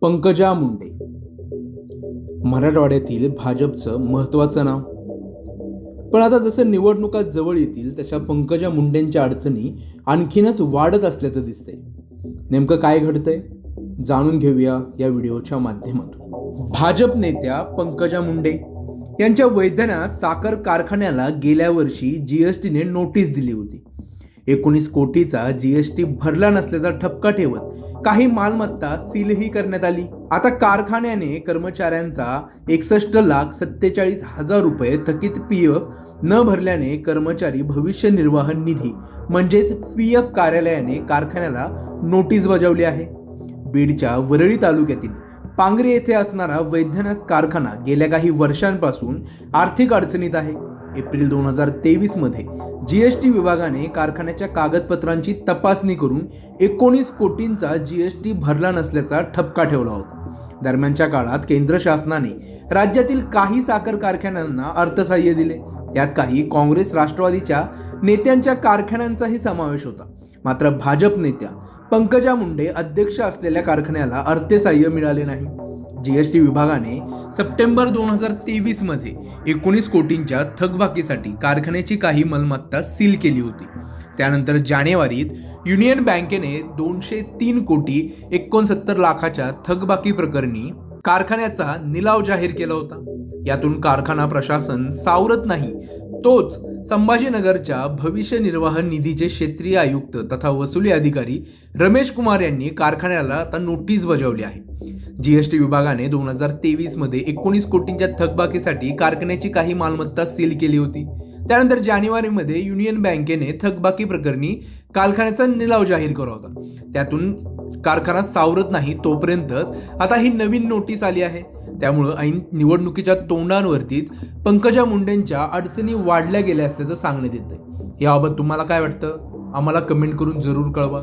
पंकजा मुंडे. मराठवाड्यातील भाजपचं महत्त्वाचं नाव. पण आता जसं निवडणुका जवळ येतील तशा पंकजा मुंडेंच्या अडचणी आणखीनच वाढत असल्याचं दिसतंय. नेमकं काय घडतंय? जाणून घेऊया या व्हिडिओच्या माध्यमातून. भाजप नेत्या पंकजा मुंडे यांच्या वैद्यनाथ साखर कारखान्याला गेल्या वर्षी जी एस टीने नोटीस दिली होती. एकोणीस कोटीचा जीएसटी भरला नसल्याचा ठपका ठेवत काही मालमत्ता सीलही करण्यात आली. आता कारखान्याने कर्मचाऱ्यांचा एकसष्ट लाख सत्तेचाळीस हजार रुपये थकीत पी एफ न भरल्याने कर्मचारी भविष्य निर्वाह निधी म्हणजेच पी एफ कार्यालयाने कारखान्याला नोटीस बजावली आहे. बीडच्या वरळी तालुक्यातील पांगरी येथे असणारा वैद्यनाथ कारखाना गेल्या काही वर्षांपासून आर्थिक अडचणीत आहे. एप्रिल दोन हजार तेवीसमध्ये जी एस टी विभागाने कारखान्याच्या कागदपत्रांची तपासणी करून एकोणीस कोटींचा जी एस टी भरला नसल्याचा ठपका ठेवला होता. दरम्यानच्या काळात केंद्र शासनाने राज्यातील काही साखर कारखान्यांना अर्थसहाय्य दिले. त्यात काही काँग्रेस राष्ट्रवादीच्या नेत्यांच्या कारखान्यांचाही समावेश होता. मात्र भाजप नेत्या पंकजा मुंडे अध्यक्ष असलेल्या कारखान्याला अर्थसहाय्य मिळाले नाही. जीएसटी विभागाने सप्टेंबर दोन हजार तेवीसमध्ये एकोणीस कोटींच्या थकबाकीसाठी कारखान्याची काही मालमत्ता सील केली होती. त्यानंतर जानेवारीत युनियन बँकेने दोनशे तीन कोटी एकोणसत्तर लाखाच्या थकबाकी प्रकरणी कारखान्याचा निलाव जाहीर केला होता. यातून कारखाना प्रशासन सावरत नाही तोच संभाजीनगरच्या भविष्य निर्वाह निधीचे क्षेत्रीय आयुक्त तथा वसुली अधिकारी रमेश कुमार यांनी कारखान्याला आता नोटीस बजावली आहे. जीएसटी विभागाने दोन हजार तेवीसमध्ये एकोणीस कोटींच्या थकबाकीसाठी कारखान्याची काही मालमत्ता सील केली होती. त्यानंतर जानेवारीमध्ये युनियन बँकेने थकबाकी प्रकरणी कारखान्याचा निलाव जाहीर केला होता. त्यातून कारखाना सावरत नाही तोपर्यंतच आता ही नवीन नोटीस आली आहे. त्यामुळं ऐन निवडणुकीच्या तोंडांवरतीच पंकजा मुंडेंच्या अडचणी वाढल्या गेल्या असल्याचं सांगण्यात येतं याबाबत तुम्हाला काय वाटतं? आम्हाला कमेंट करून जरूर कळवा.